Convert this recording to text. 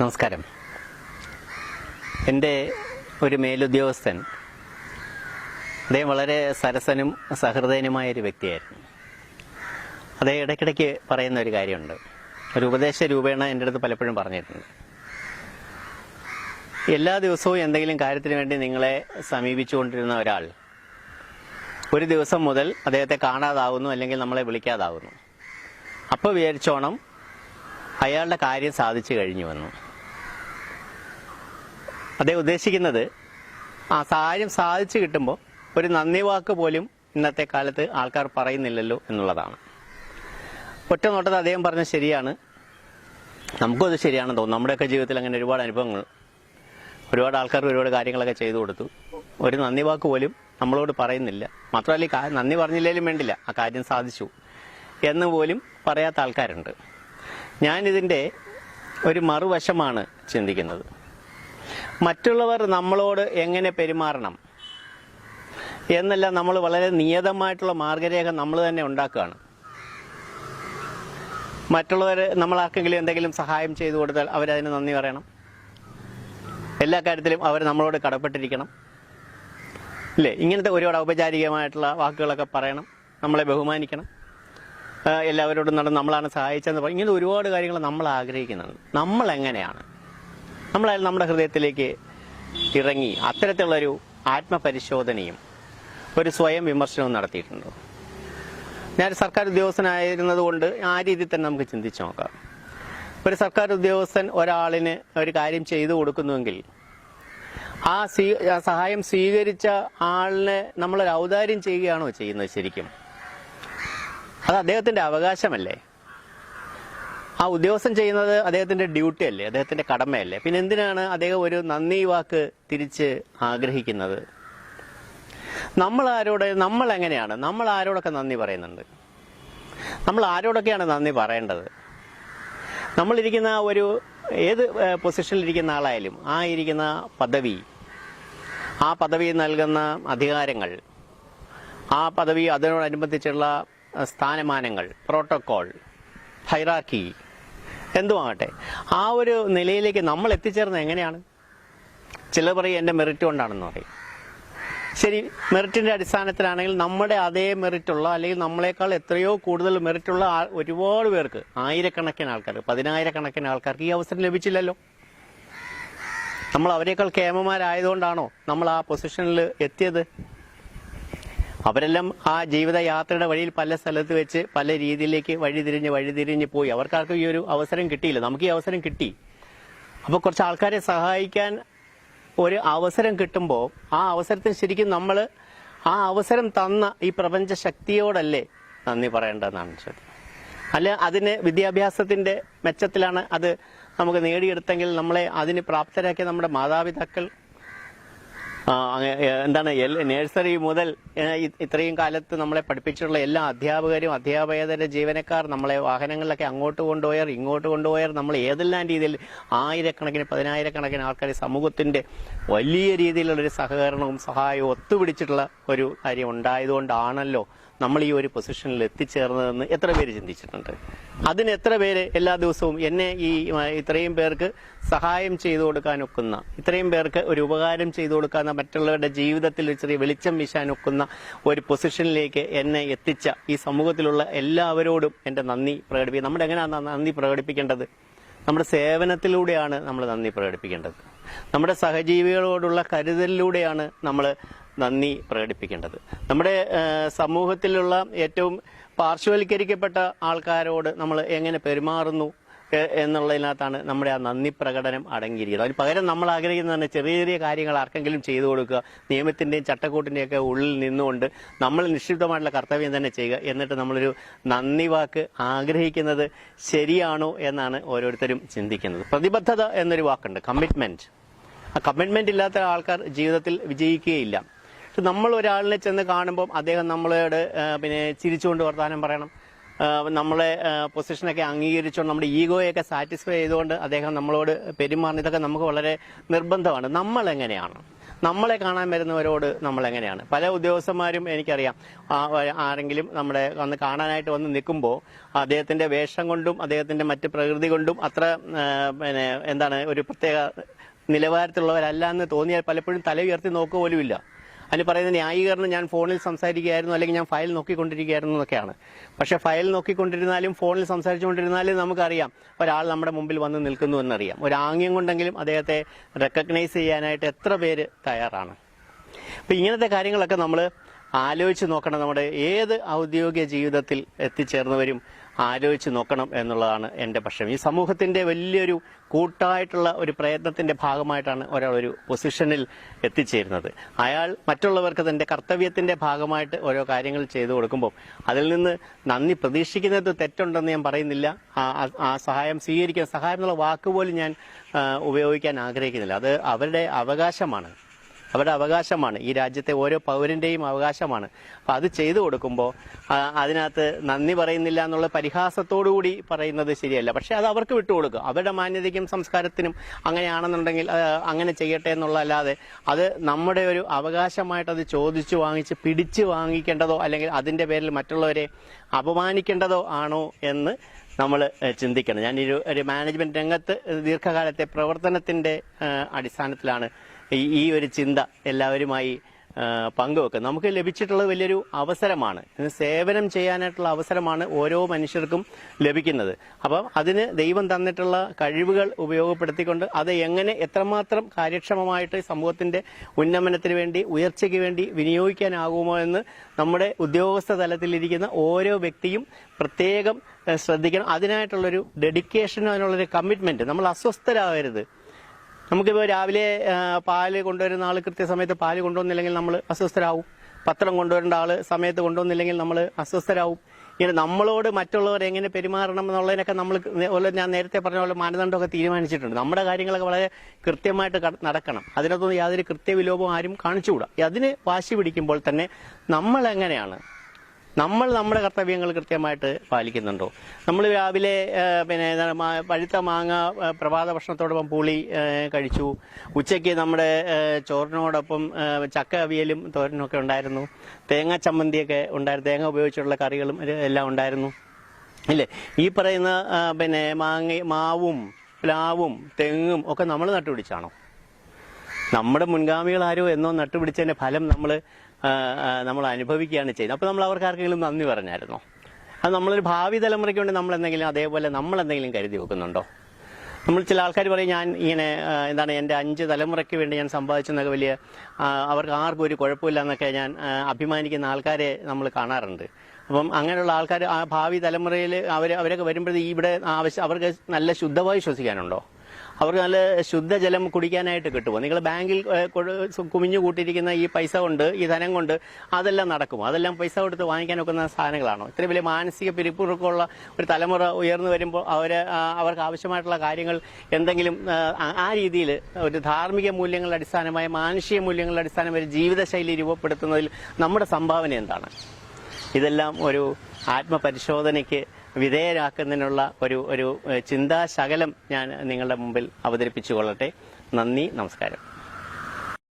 നമസ്കാരം. എന്റെ ഒരു മേലുദ്യോഗസ്ഥൻ അദ്ദേഹം വളരെ സരസനും സഹൃദയനുമായ ഒരു വ്യക്തിയായിരുന്നു. അദ്ദേഹം ഇടയ്ക്കിടയ്ക്ക് പറയുന്ന ഒരു കാര്യമുണ്ട്. ഒരു ഉപദേശ രൂപേണ എന്റെ അടുത്ത് പലപ്പോഴും പറഞ്ഞിട്ടുണ്ട്. എല്ലാ ദിവസവും എന്തെങ്കിലും കാര്യത്തിന് വേണ്ടി നിങ്ങളെ സമീപിച്ചുകൊണ്ടിരുന്ന ഒരാൾ ഒരു ദിവസം മുതൽ അദ്ദേഹത്തെ കാണാതാവുന്നു അല്ലെങ്കിൽ നമ്മളെ വിളിക്കാതാവുന്നു. അപ്പോൾ വിചാരിച്ചോണം അയാളുടെ കാര്യം സാധിച്ചു കഴിഞ്ഞു വന്നു അദ്ദേഹം ഉദ്ദേശിക്കുന്നത് ആ കാര്യം സാധിച്ചു കിട്ടുമ്പോൾ ഒരു നന്ദി വാക്ക് പോലും ഇന്നത്തെ കാലത്ത് ആൾക്കാർ പറയുന്നില്ലല്ലോ എന്നുള്ളതാണ്. ഒറ്റ നോട്ടത്തിൽ അദ്ദേഹം പറഞ്ഞ ശരിയാണ്. നമുക്കും അത് ശരിയാണെന്ന് തോന്നുന്നു. നമ്മുടെയൊക്കെ ജീവിതത്തിൽ അങ്ങനെ ഒരുപാട് അനുഭവങ്ങൾ ഒരുപാട് ആൾക്കാർ ഒരുപാട് കാര്യങ്ങളൊക്കെ ചെയ്തു കൊടുത്തു. ഒരു നന്ദി വാക്ക് പോലും നമ്മളോട് പറയുന്നില്ല. മാത്രമല്ല നന്ദി പറഞ്ഞില്ലെങ്കിലും വേണ്ടില്ല. ആ കാര്യം സാധിച്ചു എന്ന് പോലും പറയാത്ത ആൾക്കാരുണ്ട്. ഞാനിതിന്റെ ഒരു മറുവശമാണ് ചിന്തിക്കുന്നത്. മറ്റുള്ളവർ നമ്മളോട് എങ്ങനെ പെരുമാറണം എന്നല്ല നമ്മൾ വളരെ നിയതമായിട്ടുള്ള മാർഗരേഖ നമ്മൾ തന്നെ ഉണ്ടാക്കുകയാണ്. മറ്റുള്ളവർ നമ്മൾ ആർക്കെങ്കിലും എന്തെങ്കിലും സഹായം ചെയ്തു കൊടുത്താൽ അവരതിന് നന്ദി പറയണം. എല്ലാ കാര്യത്തിലും അവർ നമ്മളോട് കടപ്പെട്ടിരിക്കണം. ഇല്ലേ? ഇങ്ങനത്തെ ഒരുപാട് ഔപചാരികമായിട്ടുള്ള വാക്കുകളൊക്കെ പറയണം. നമ്മളെ ബഹുമാനിക്കണം. എല്ലാവരോടും നടന്ന് നമ്മളാണ് സഹായിച്ചതെന്ന് പറയും ഇങ്ങനെ ഒരുപാട് കാര്യങ്ങൾ നമ്മൾ ആഗ്രഹിക്കുന്നുണ്ട്. നമ്മൾ നമ്മുടെ ഹൃദയത്തിലേക്ക് ഇറങ്ങി അത്തരത്തിലുള്ളൊരു ആത്മപരിശോധനയും ഒരു സ്വയം വിമർശനവും നടത്തിയിട്ടുണ്ട്. ഞാൻ സർക്കാർ ഉദ്യോഗസ്ഥനായിരുന്നത് കൊണ്ട് ആ രീതിയിൽ തന്നെ നമുക്ക് ചിന്തിച്ചു നോക്കാം. ഒരു സർക്കാർ ഉദ്യോഗസ്ഥൻ ഒരാളിന് ഒരു കാര്യം ചെയ്തു കൊടുക്കുന്നുവെങ്കിൽ ആ സ്വീ സഹായം സ്വീകരിച്ച ആളിനെ നമ്മളൊരു ഔദാര്യം ചെയ്യുകയാണോ ചെയ്യുന്നത് ശരിക്കും? അത് അദ്ദേഹത്തിന്റെ അവകാശമല്ലേ? ആ ഉദ്യോഗസ്ഥൻ ചെയ്യുന്നത് അദ്ദേഹത്തിന്റെ ഡ്യൂട്ടി അല്ലേ? അദ്ദേഹത്തിന്റെ കടമയല്ലേ? പിന്നെ എന്തിനാണ് അദ്ദേഹം ഒരു നന്ദി വാക്ക് തിരിച്ച് ആഗ്രഹിക്കുന്നത്? നമ്മൾ ആരോട് നമ്മൾ എങ്ങനെയാണ് നമ്മൾ ആരോടൊക്കെ നന്ദി പറയുന്നുണ്ട്. നമ്മൾ ആരോടൊക്കെയാണ് നന്ദി പറയേണ്ടത്? നമ്മളിരിക്കുന്ന ഒരു ഏത് പൊസിഷനിൽ ഇരിക്കുന്ന ആളായാലും ആ ഇരിക്കുന്ന പദവി ആ പദവി നൽകുന്ന അധികാരങ്ങൾ ആ പദവി അതിനോടനുബന്ധിച്ചുള്ള സ്ഥാനമാനങ്ങൾ പ്രോട്ടോകോൾ ഹൈറാർക്കി എന്തുമാകട്ടെ? ആ ഒരു നിലയിലേക്ക് നമ്മൾ എത്തിച്ചേർന്നത് എങ്ങനെയാണ്? ചിലർ പറയും എന്റെ മെറിറ്റ് കൊണ്ടാണെന്ന് പറയും. ശരി മെറിറ്റിന്റെ അടിസ്ഥാനത്തിലാണെങ്കിൽ നമ്മുടെ അതേ മെറിറ്റുള്ള അല്ലെങ്കിൽ നമ്മളെക്കാൾ എത്രയോ കൂടുതൽ മെറിറ്റുള്ള ഒരുപാട് പേർക്ക് ആയിരക്കണക്കിന് ആൾക്കാർ പതിനായിരക്കണക്കിന് ആൾക്കാർക്ക് ഈ അവസരം ലഭിച്ചില്ലല്ലോ. നമ്മൾ അവരെക്കാൾ കേമന്മാരായതുകൊണ്ടാണോ നമ്മൾ ആ പൊസിഷനിൽ എത്തിയത്? അവരെല്ലാം ആ ജീവിതയാത്രയുടെ വഴിയിൽ പല സ്ഥലത്ത് വെച്ച് പല രീതിയിലേക്ക് വഴിതിരിഞ്ഞ് വഴിതിരിഞ്ഞ് പോയി. അവർക്കാർക്കും ഈ ഒരു അവസരം കിട്ടിയില്ല. നമുക്ക് ഈ അവസരം കിട്ടി. അപ്പോൾ കുറച്ച് ആൾക്കാരെ സഹായിക്കാൻ ഒരു അവസരം കിട്ടുമ്പോൾ ആ അവസരത്തിന് ശരിക്കും നമ്മൾ ആ അവസരം തന്ന ഈ പ്രപഞ്ച ശക്തിയോടല്ലേ നന്ദി പറയേണ്ടതെന്നാണ് ചോദ്യം. അല്ല അതിന് വിദ്യാഭ്യാസത്തിന്റെ മെച്ചത്തിലാണ് അത് നമുക്ക് നേടിയെടുത്തെങ്കിൽ നമ്മളെ അതിന് പ്രാപ്തരാക്കിയ നമ്മുടെ മാതാപിതാക്കൾ എന്താണ് നേഴ്സറി മുതൽ ഇത്രയും കാലത്ത് നമ്മളെ പഠിപ്പിച്ചിട്ടുള്ള എല്ലാ അധ്യാപകരും അധ്യാപകേതര ജീവനക്കാർ നമ്മളെ വാഹനങ്ങളിലൊക്കെ അങ്ങോട്ട് കൊണ്ടുപോയർ ഇങ്ങോട്ട് കൊണ്ടുപോയർ നമ്മൾ ഏതെല്ലാം രീതിയിൽ ആയിരക്കണക്കിന് പതിനായിരക്കണക്കിന് ആൾക്കാർ സമൂഹത്തിന്റെ വലിയ രീതിയിലുള്ളൊരു സഹകരണവും സഹായവും ഒത്തുപിടിച്ചിട്ടുള്ള ഒരു കാര്യം ഉണ്ടായതുകൊണ്ടാണല്ലോ നമ്മൾ ഈ ഒരു പൊസിഷനിൽ എത്തിച്ചേർന്നതെന്ന് എത്ര പേര് ചിന്തിച്ചിട്ടുണ്ട്? അതിന് എത്ര പേര് എല്ലാ ദിവസവും എന്നെ ഈ ഇത്രയും പേർക്ക് സഹായം ചെയ്തു കൊടുക്കാനൊക്കുന്ന ഇത്രയും പേർക്ക് ഒരു ഉപകാരം ചെയ്തു കൊടുക്കാവുന്ന മറ്റുള്ളവരുടെ ജീവിതത്തിൽ ഒരു ചെറിയ വെളിച്ചം വീശാനൊക്കുന്ന ഒരു പൊസിഷനിലേക്ക് എന്നെ എത്തിച്ച ഈ സമൂഹത്തിലുള്ള എല്ലാവരോടും എന്റെ നന്ദി പ്രകടിപ്പിക്കുക. നമ്മുടെ എങ്ങനെയാണ് നന്ദി പ്രകടിപ്പിക്കേണ്ടത്? നമ്മുടെ സേവനത്തിലൂടെയാണ് നമ്മൾ നന്ദി പ്രകടിപ്പിക്കേണ്ടത്. നമ്മുടെ സഹജീവികളോടുള്ള കരുതലിലൂടെയാണ് നമ്മൾ നന്ദി പ്രകടിപ്പിക്കേണ്ടത്. നമ്മുടെ സമൂഹത്തിലുള്ള ഏറ്റവും പാർശ്വവൽക്കരിക്കപ്പെട്ട ആൾക്കാരോട് നമ്മൾ എങ്ങനെ പെരുമാറുന്നു എന്നുള്ളതിനകത്താണ് നമ്മുടെ ആ നന്ദി പ്രകടനം അടങ്ങിയിരിക്കുന്നത്. അതിന് പകരം നമ്മൾ ആഗ്രഹിക്കുന്ന തന്നെ ചെറിയ ചെറിയ കാര്യങ്ങൾ ആർക്കെങ്കിലും ചെയ്തു കൊടുക്കുക നിയമത്തിന്റെയും ചട്ടക്കൂട്ടിന്റെയും ഒക്കെ ഉള്ളിൽ നിന്നുകൊണ്ട് നമ്മൾ നിക്ഷിപ്തമായിട്ടുള്ള കർത്തവ്യം തന്നെ ചെയ്യുക എന്നിട്ട് നമ്മളൊരു നന്ദി വാക്ക് ആഗ്രഹിക്കുന്നത് ശരിയാണോ എന്നാണ് ഓരോരുത്തരും ചിന്തിക്കുന്നത്. പ്രതിബദ്ധത എന്നൊരു വാക്കുണ്ട് കമ്മിറ്റ്മെന്റ് ആ കമ്മിറ്റ്മെന്റ് ഇല്ലാത്ത ആൾക്കാർ ജീവിതത്തിൽ വിജയിക്കുകയില്ല. നമ്മൾ ഒരാളിനെ ചെന്ന് കാണുമ്പോൾ അദ്ദേഹം നമ്മളോട് പിന്നെ ചിരിച്ചുകൊണ്ട് വർത്തമാനം പറയണം. നമ്മളെ പൊസിഷനൊക്കെ അംഗീകരിച്ചുകൊണ്ട് നമ്മുടെ ഈഗോയൊക്കെ സാറ്റിസ്ഫൈ ചെയ്തുകൊണ്ട് അദ്ദേഹം നമ്മളോട് പെരുമാറുന്ന ഇതൊക്കെ നമുക്ക് വളരെ നിർബന്ധമാണ്. നമ്മൾ എങ്ങനെയാണ് നമ്മളെ കാണാൻ വരുന്നവരോട് നമ്മൾ എങ്ങനെയാണ് പല ഉദ്യോഗസ്ഥന്മാരും എനിക്കറിയാം. ആരെങ്കിലും നമ്മുടെ വന്ന് കാണാനായിട്ട് വന്ന് നിൽക്കുമ്പോൾ അദ്ദേഹത്തിന്റെ വേഷം കൊണ്ടും അദ്ദേഹത്തിന്റെ മറ്റ് പ്രകൃതി കൊണ്ടും അത്ര പിന്നെ എന്താണ് ഒരു പ്രത്യേക നിലവാരത്തിലുള്ളവരല്ല എന്ന് തോന്നിയാൽ പലപ്പോഴും തല ഉയർത്തി നോക്കുക പോലുമില്ല. അതിന് പറയുന്ന ന്യായീകരണം ഞാൻ ഫോണിൽ സംസാരിക്കുകയായിരുന്നു അല്ലെങ്കിൽ ഞാൻ ഫയൽ നോക്കിക്കൊണ്ടിരിക്കുകയായിരുന്നു എന്നൊക്കെയാണ്. പക്ഷെ ഫയൽ നോക്കിക്കൊണ്ടിരുന്നാലും ഫോണിൽ സംസാരിച്ചുകൊണ്ടിരുന്നാലും നമുക്കറിയാം ഒരാൾ നമ്മുടെ മുമ്പിൽ വന്ന് നിൽക്കുന്നു എന്നറിയാം. ഒരു ആംഗ്യം കൊണ്ടെങ്കിലും അദ്ദേഹത്തെ റെക്കഗ്നൈസ് ചെയ്യാനായിട്ട് എത്ര പേര് തയ്യാറാണ്. അപ്പൊ ഇങ്ങനത്തെ കാര്യങ്ങളൊക്കെ നമ്മൾ ആലോചിച്ച് നോക്കണം. നമ്മുടെ ഏത് ഔദ്യോഗിക ജീവിതത്തിൽ എത്തിച്ചേർന്നവരും ആലോചിച്ച് നോക്കണം എന്നുള്ളതാണ് എന്റെ പക്ഷം. ഈ സമൂഹത്തിന്റെ വലിയൊരു കൂട്ടായിട്ടുള്ള ഒരു പ്രയത്നത്തിന്റെ ഭാഗമായിട്ടാണ് ഒരാൾ ഒരു പൊസിഷനിൽ എത്തിച്ചേരുന്നത്. അയാൾ മറ്റുള്ളവർക്ക് തന്റെ കർത്തവ്യത്തിന്റെ ഭാഗമായിട്ട് ഓരോ കാര്യങ്ങൾ ചെയ്തു കൊടുക്കുമ്പോൾ അതിൽ നിന്ന് നന്ദി പ്രതീക്ഷിക്കുന്നത് തെറ്റുണ്ടെന്ന് ഞാൻ പറയുന്നില്ല. ആ- സഹായം സ്വീകരിക്കാൻ സഹായം എന്നുള്ള വാക്കുപോലും ഞാൻ ഉപയോഗിക്കാൻ ആഗ്രഹിക്കുന്നില്ല. അത് അവരുടെ അവകാശമാണ്. അവരുടെ അവകാശമാണ്. ഈ രാജ്യത്തെ ഓരോ പൗരന്റെയും അവകാശമാണ്. അപ്പൊ അത് ചെയ്തു കൊടുക്കുമ്പോൾ അതിനകത്ത് നന്ദി പറയുന്നില്ല എന്നുള്ള പരിഹാസത്തോടുകൂടി പറയുന്നത് ശരിയല്ല. പക്ഷെ അത് അവർക്ക് വിട്ടുകൊടുക്കുക അവരുടെ മാന്യതയ്ക്കും സംസ്കാരത്തിനും അങ്ങനെയാണെന്നുണ്ടെങ്കിൽ അങ്ങനെ ചെയ്യട്ടെ എന്നുള്ളതല്ലാതെ അത് നമ്മുടെ ഒരു അവകാശമായിട്ട് അത് ചോദിച്ചു വാങ്ങിച്ച് പിടിച്ചു വാങ്ങിക്കേണ്ടതോ അല്ലെങ്കിൽ അതിന്റെ പേരിൽ മറ്റുള്ളവരെ അപമാനിക്കേണ്ടതോ ആണോ എന്ന് നമ്മൾ ചിന്തിക്കണം. ഞാൻ ഒരു മാനേജ്മെന്റ് രംഗത്ത് ദീർഘകാലത്തെ പ്രവർത്തനത്തിന്റെ അടിസ്ഥാനത്തിലാണ് ഈ ഒരു ചിന്ത എല്ലാവരുമായി പങ്കുവെക്കുക നമുക്ക് ലഭിച്ചിട്ടുള്ളത് വലിയൊരു അവസരമാണ്. സേവനം ചെയ്യാനായിട്ടുള്ള അവസരമാണ് ഓരോ മനുഷ്യർക്കും ലഭിക്കുന്നത്. അപ്പം അതിന് ദൈവം തന്നിട്ടുള്ള കഴിവുകൾ ഉപയോഗപ്പെടുത്തിക്കൊണ്ട് അത് എങ്ങനെ എത്രമാത്രം കാര്യക്ഷമമായിട്ട് സമൂഹത്തിന്റെ ഉന്നമനത്തിന് വേണ്ടി ഉയർച്ചയ്ക്ക് വേണ്ടി വിനിയോഗിക്കാനാകുമോ എന്ന് നമ്മുടെ ഉദ്യോഗസ്ഥ തലത്തിലിരിക്കുന്ന ഓരോ വ്യക്തിയും പ്രത്യേകം ശ്രദ്ധിക്കണം. അതിനായിട്ടുള്ളൊരു ഡെഡിക്കേഷനും അതിനുള്ളൊരു കമ്മിറ്റ്മെന്റ് നമ്മൾ അസ്വസ്ഥരാകരുത്. നമുക്കിപ്പോൾ രാവിലെ പാൽ കൊണ്ടുവരുന്ന ആൾ കൃത്യസമയത്ത് പാൽ കൊണ്ടുവന്നില്ലെങ്കിൽ നമ്മൾ അസ്വസ്ഥരാകും പത്രം കൊണ്ടുവരേണ്ട ആൾ സമയത്ത് കൊണ്ടുവന്നില്ലെങ്കിൽ നമ്മൾ അസ്വസ്ഥരാകും ഇങ്ങനെ നമ്മളോട് മറ്റുള്ളവർ എങ്ങനെ പെരുമാറണം എന്നുള്ളതിനൊക്കെ നമ്മൾ ഞാൻ നേരത്തെ പറഞ്ഞ പോലെ മാനദണ്ഡമൊക്കെ തീരുമാനിച്ചിട്ടുണ്ട്. നമ്മുടെ കാര്യങ്ങളൊക്കെ വളരെ കൃത്യമായിട്ട് നടക്കണം. അതിനകത്തൊന്നും യാതൊരു കൃത്യവിലോപവും ആരും കാണിച്ചുകൂടാ. അതിന് വാശി പിടിക്കുമ്പോൾ തന്നെ നമ്മൾ എങ്ങനെയാണ് നമ്മൾ നമ്മുടെ കർത്തവ്യങ്ങൾ കൃത്യമായിട്ട് പാലിക്കുന്നുണ്ടോ? നമ്മൾ രാവിലെ പിന്നെ പഴുത്ത മാങ്ങ പ്രഭാത ഭക്ഷണത്തോടൊപ്പം പുളി കഴിച്ചു. ഉച്ചയ്ക്ക് നമ്മുടെ ചോറിനോടൊപ്പം ചക്ക അവിയലും തോരനും ഒക്കെ ഉണ്ടായിരുന്നു. തേങ്ങ ചമ്മന്തിയൊക്കെ ഉണ്ടായിരുന്നു. തേങ്ങ ഉപയോഗിച്ചുള്ള കറികളും എല്ലാം ഉണ്ടായിരുന്നു. ഇല്ലേ? ഈ പറയുന്ന പിന്നെ മാങ്ങ മാവും പ്ലാവും തെങ്ങും ഒക്കെ നമ്മൾ നട്ടുപിടിച്ചാണോ? നമ്മുടെ മുൻഗാമികൾ ആരോ എന്നോ നട്ടുപിടിച്ചതിന്റെ ഫലം നമ്മൾ നമ്മൾ അനുഭവിക്കുകയാണ് ചെയ്യുന്നത്. അപ്പോൾ നമ്മൾ അവർക്ക് ആർക്കെങ്കിലും നന്ദി പറഞ്ഞായിരുന്നോ? അത് നമ്മളൊരു ഭാവി തലമുറയ്ക്ക് വേണ്ടി നമ്മൾ എന്തെങ്കിലും അതേപോലെ നമ്മൾ എന്തെങ്കിലും കരുതി വെക്കുന്നുണ്ടോ? നമ്മൾ ചില ആൾക്കാർ പറയും ഞാൻ ഇങ്ങനെ എന്താണ് എന്റെ അഞ്ച് തലമുറയ്ക്ക് വേണ്ടി ഞാൻ സമ്പാദിച്ചെന്നൊക്കെ വലിയ അവർക്ക് ആർക്കും ഒരു കുഴപ്പമില്ല എന്നൊക്കെ ഞാൻ അഭിമാനിക്കുന്ന ആൾക്കാരെ നമ്മൾ കാണാറുണ്ട്. അപ്പം അങ്ങനെയുള്ള ആൾക്കാർ ആ ഭാവി തലമുറയിൽ അവർ അവരൊക്കെ വരുമ്പോഴേ ഇവിടെ ആവശ്യം അവർക്ക് നല്ല ശുദ്ധമായി ശ്വസിക്കാനുണ്ടോ? അവർക്ക് നല്ല ശുദ്ധജലം കുടിക്കാനായിട്ട് കിട്ടുമോ? നിങ്ങൾ ബാങ്കിൽ കുമിഞ്ഞു കൂട്ടിയിരിക്കുന്ന ഈ പൈസ കൊണ്ട് ഈ ധനം കൊണ്ട് അതെല്ലാം നടക്കുമോ? അതെല്ലാം പൈസ കൊടുത്ത് വാങ്ങിക്കാൻ ഒക്കുന്ന സാധനങ്ങളാണോ? ഇത്രയും വലിയ മാനസിക പിരിപ്പുറക്കുള്ള ഒരു തലമുറ ഉയർന്നു വരുമ്പോൾ അവർ അവർക്ക് ആവശ്യമായിട്ടുള്ള കാര്യങ്ങൾ എന്തെങ്കിലും ആ, രീതിയിൽ ഒരു ധാർമ്മിക മൂല്യങ്ങളുടെ അടിസ്ഥാനമായ മാനുഷിക മൂല്യങ്ങളുടെ അടിസ്ഥാനമായ ജീവിതശൈലി രൂപപ്പെടുത്തുന്നതിൽ നമ്മുടെ സംഭാവന എന്താണ്? ഇതെല്ലാം ഒരു ആത്മപരിശോധനയ്ക്ക് വിധേയരാക്കുന്നതിനുള്ള ഒരു ഒരു ചിന്താശകലം ഞാൻ നിങ്ങളുടെ മുമ്പിൽ അവതരിപ്പിച്ചു കൊള്ളട്ടെ നന്ദി നമസ്കാരം.